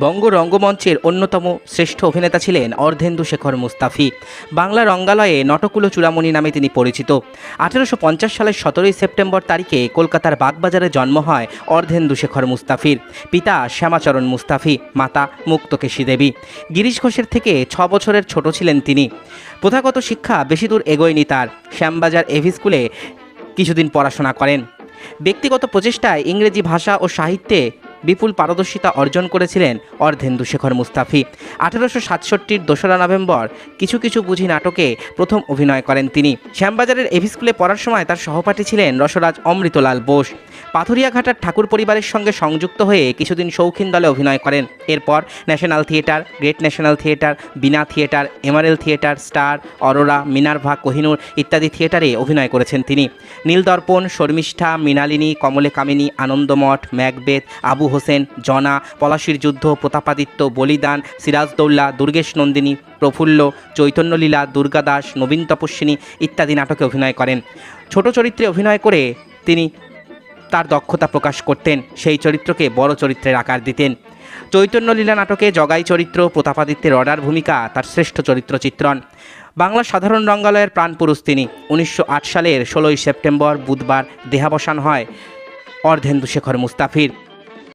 বঙ্গ রঙ্গমঞ্চের অন্যতম শ্রেষ্ঠ অভিনেতা ছিলেন অর্ধেন্দু শেখর মুস্তাফি। বাংলা রঙ্গালয়ে নটকুলো চূড়ামণি নামে তিনি পরিচিত। আঠেরোশো পঞ্চাশ সালের সতেরোই সেপ্টেম্বর তারিখে কলকাতার বাগবাজারে জন্ম হয় অর্ধেন্দু শেখর মুস্তাফির। পিতা শ্যামাচরণ মুস্তাফি, মাতা মুক্তকেশী দেবী। গিরিশ ঘোষের থেকে ছ বছরের ছোট ছিলেন তিনি। প্রথাগত শিক্ষা বেশি দূর এগোয়নি তার। শ্যামবাজার এভি স্কুলে কিছুদিন পড়াশোনা করেন। ব্যক্তিগত প্রচেষ্টায় ইংরেজি ভাষা ও সাহিত্যে বিপুল পারদর্শিতা অর্জন করেছিলেন অর্ধেন্দু শেখর মুস্তাফি। আঠেরোশো সাতষট্টির দোসরা নভেম্বর কিছু কিছু বুঝি নাটকে প্রথম অভিনয় করেন তিনি। শ্যামবাজারের এভি স্কুলে পড়ার সময় তার সহপাঠী ছিলেন রসরাজ অমৃতলাল বোস। পাথুরিয়াঘাটার ঠাকুর পরিবারের সঙ্গে সংযুক্ত হয়ে কিছুদিন শৌখিন দলে অভিনয় করেন। এরপর national theatre, great national theatre, Bina theatre, Emerald theatre, star, Aurora, Minerva, Kohinoor ইত্যাদি থিয়েটারে অভিনয় করেছেন তিনি। নীলদর্পণ, শর্মিষ্ঠা, মৃণালিনী কমলে কামিনী আনন্দমঠ ম্যাকবেদ আবু হোসেন, জনা, পলাশির যুদ্ধ, প্রতাপাদিত্য, বলিদান সিরাজদৌল্লা দুর্গেশ নন্দিনী, প্রফুল্ল, চৈতন্যলীলা দুর্গাদাস নবীন তপস্বিনী ইত্যাদি নাটকে অভিনয় করেন। ছোট চরিত্রে অভিনয় করে তিনি তার দক্ষতা প্রকাশ করতেন, সেই চরিত্রকে বড় চরিত্রের আকার দিতেন। চৈতন্যলীলা নাটকে জগাই চরিত্র, প্রতাপাদিত্যের অর্ডার ভূমিকা তার শ্রেষ্ঠ চরিত্র চিত্রণ বাংলা সাধারণ রঙ্গালয়ের প্রাণপুরুষ তিনি। উনিশশো আট সালের ষোলোই সেপ্টেম্বর বুধবার দেহাবসান হয় অর্ধেন্দু শেখর মুস্তাফির।